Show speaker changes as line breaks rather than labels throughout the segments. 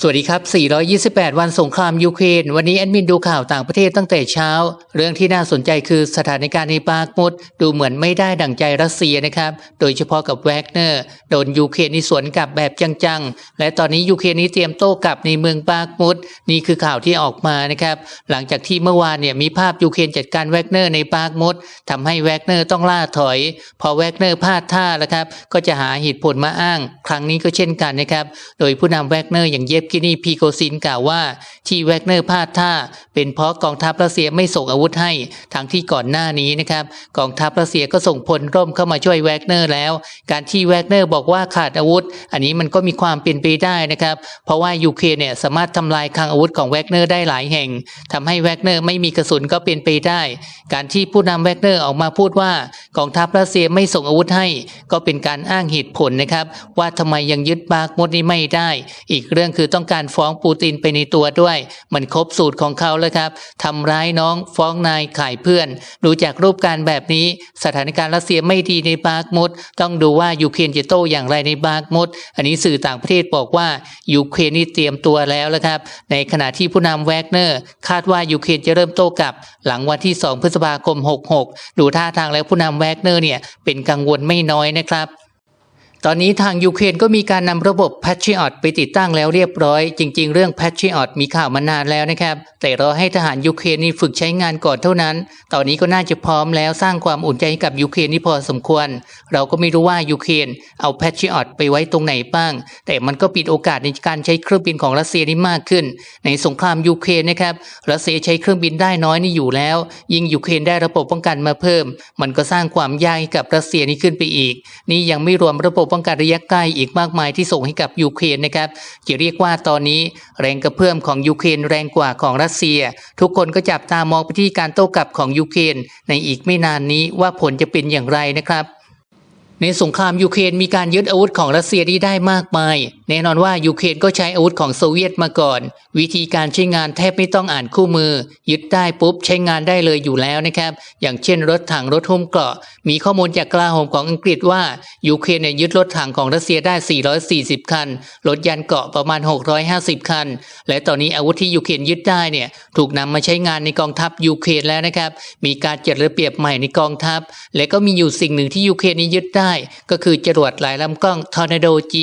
สวัสดีครับ 428 วันสงครามยูเครน วันนี้แอดมินดูข่าวต่างประเทศตั้งแต่เช้า เรื่องที่น่าสนใจคือสถานการณ์ในปากมด ดูเหมือนไม่ได้ดั่งใจรัสเซียนะครับ โดยเฉพาะกับแวกเนอร์ โดนยูเครนนี่สวนกลับแบบจังๆ และตอนนี้ยูเครนนี่เตรียมโต้กลับในเมืองปากมด นี่คือข่าวที่ออกมานะครับ หลังจากที่เมื่อวานเนี่ยมีภาพยูเครนจัดการแวกเนอร์ในปากมดทำให้แวกเนอร์ต้องล่าถอย พอแวกเนอร์พลาดท่าแล้วครับ ก็จะหาเหตุผลมาอ้าง ครั้งนี้ก็เช่นกันนะครับ โดยผู้นำแวกเนอร์อย่างเยฟกินีพีโกซินกล่าวว่า ที่แวกเนอร์พลาดท่า เป็นเพราะกองทัพรัสเซียไม่ส่งอาวุธให้ทั้งที่ก่อนหน้านี้นะครับกองทัพรัสเซียก็ส่งพลร่มเข้ามาช่วยแวกเนอร์แล้ว การที่แวกเนอร์บอกว่าขาดอาวุธ อันนี้มันก็มีความเป็นไปได้นะครับเพราะว่ายูเครนเนี่ยสามารถทำลายคลังอาวุธของแวกเนอร์ได้หลายแห่งทำให้แวกเนอร์ไม่มีกระสุนก็เป็นไปได้ การที่ผู้นำแวกเนอร์ออกมาพูดว่ากองทัพรัสเซียไม่ส่งอาวุธให้ ก็เป็นการอ้างเหตุผลนะครับ ว่าทำไมยังยึดบาร์กมดนี้ไม่ได้ อีกเรื่องคือต้องการฟ้องปูตินไปในตัวด้วย มันครบสูตรของเขาแล้วครับทำร้ายน้องฟ้องนายขายเพื่อน ดูจากรูปการแบบนี้ สถานการณ์รัสเซียไม่ดีในบาร์กมดต้องดูว่ายูเครนจะโต้อย่างไรในบาร์กมดอันนี้สื่อต่างประเทศบอกว่ายูเครนนี่เตรียมตัวแล้วแล้วครับ ในขณะที่ผู้นำแวกเนอร์ คาดว่ายูเครนจะเริ่มโต้กลับ หลังวันที่ 2 พฤษภาคม 66 ดูท่าทางแล้วผู้นำแวกเนอร์เนี่ยเป็นกังวลไม่น้อยนะครับ ตอนนี้ทางยูเครนก็มีการนำระบบ Patriot ไปติดตั้งแล้วเรียบร้อย จริง ๆ เรื่อง Patriot มีข่าวมานานแล้วนะครับ แต่รอให้ทหารยูเครนนี่ฝึกใช้งานก่อนเท่านั้น ตอนนี้ก็น่าจะพร้อมแล้วสร้างความอุ่นใจให้กับยูเครนนี่พอสมควร เราก็ไม่รู้ว่ายูเครนเอา Patriot ไปไว้ตรงไหนบ้าง แต่มันก็ปิดโอกาสในการใช้เครื่องบินของรัสเซียนี่มากขึ้น ในสงครามยูเครนนะครับรัสเซียใช้เครื่องบินได้น้อยนี่อยู่แล้ว ยิ่งยูเครนได้ระบบป้องกันมาเพิ่ม มันก็สร้างความยากให้กับรัสเซียนี่ขึ้นไปอีก นี่ยังไม่รวมระบบป้องกันระยะใกล้อีกมากมายที่ส่งให้กับยูเครนนะครับจะเรียกว่าตอนนี้แรงกระเพื่อมของยูเครนแรงกว่าของรัสเซีย ทุกคนก็จับตามองไปที่การโต้กลับของยูเครนในอีกไม่นานนี้ว่าผลจะเป็นอย่างไรนะครับ ในสงครามยูเครนมีการยึดอาวุธของรัสเซียที่ได้มากมาย แน่นอนว่ายูเครนก็ใช้อาวุธของโซเวียตมาก่อน วิธีการใช้งานแทบไม่ต้องอ่านคู่มือ ยึดได้ปุ๊บใช้งานได้เลยอยู่แล้วนะครับ อย่างเช่นรถถังรถหุ้มเกราะ มีข้อมูลจากกลาโหมของอังกฤษว่ายูเครนเนี่ยยึดรถถังของรัสเซียได้ 440 คัน รถยานเกราะประมาณ 650 คัน และตอนนี้อาวุธที่ยูเครนยึดได้เนี่ยถูกนำมาใช้งานในกองทัพยูเครนแล้วนะครับ มีการจัดระเบียบใหม่ในกองทัพ และก็มีอยู่สิ่งหนึ่งที่ยูเครนนี้ยึดได้ก็คือจรวดหลายลำกล้อง Tornado G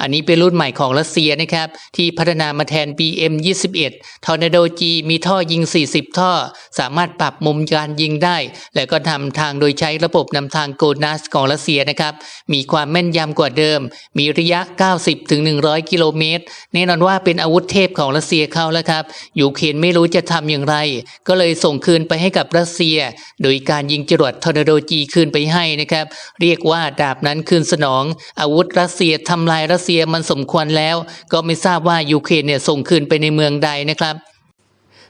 อันนี้เป็นรุ่นใหม่ของรัสเซียนะครับ ที่พัฒนามาแทน BM 21 Tornado G มีท่อยิง 40 ท่อ สามารถปรับมุมการยิงได้ และก็ทำทางโดยใช้ระบบนำทางโกนัสของรัสเซียนะครับ มีความแม่นยำกว่าเดิม มีระยะ 90ถึง100 กิโลเมตรแน่นอนว่าเป็นอาวุธเทพของรัสเซียเขาแล้วครับยูเครนไม่รู้จะทำอย่างไร ก็เลยส่งคืนไปให้กับรัสเซีย โดยการยิงจรวดทอร์นาโดจีคืนไปให้นะครับ เรียกว่าดาบนั้นคืนสนอง อาวุธรัสเซียทำลายรัสเซียมันสมควรแล้ว ก็ไม่ทราบว่ายูเครนเนี่ยส่งคืนไปในเมืองใดนะครับ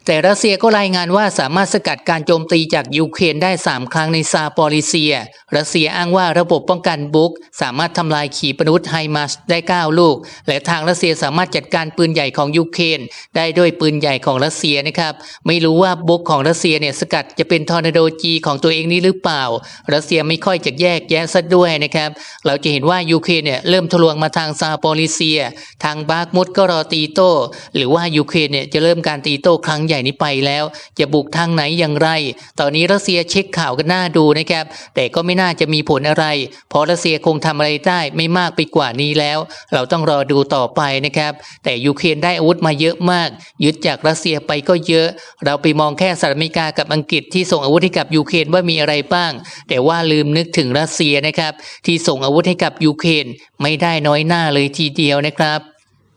แต่รัสเซียก็รายงานว่าสามารถสกัดการโจมตีจากยูเครนได้ 3 ครั้งในซาปอริเซีย รัสเซียอ้างว่าระบบป้องกันบุก สามารถทำลายขีปนาวุธไฮมาสได้ 9 ลูก และทางรัสเซียสามารถจัดการปืนใหญ่ของยูเครนได้ด้วยปืนใหญ่ของรัสเซียนะครับ ไม่รู้ว่าบุกของรัสเซียเนี่ยสกัดจะเป็นทอร์นาโดจีของตัวเองนี่หรือเปล่า รัสเซียไม่ค่อยจะแยกแยะซะด้วยนะครับ เราจะเห็นว่ายูเครนเนี่ยเริ่มทะลวงมาทางซาปอริเซีย ทางบาร์กมุดก็รอตีโต้ หรือว่ายูเครนเนี่ยจะเริ่มการตีโต้ครั้งใหญ่นี้ไปแล้ว จะบุกทางไหนอย่างไร ตอนนี้รัสเซียเช็คข่าวกันหน้าดูนะครับ แต่ก็ไม่น่าจะมีผลอะไร เพราะรัสเซียคงทำอะไรได้ไม่มากไปกว่านี้แล้ว เราต้องรอดูต่อไปนะครับ แต่ยูเครนได้อาวุธมาเยอะมาก ยึดจากรัสเซียไปก็เยอะ เราไปมองแค่สหรัฐอเมริกากับอังกฤษที่ส่งอาวุธให้กับยูเครนว่ามีอะไรบ้าง แต่ว่าลืมนึกถึงรัสเซียนะครับ ที่ส่งอาวุธให้กับยูเครนไม่ได้น้อยหน้าเลยทีเดียวนะครับ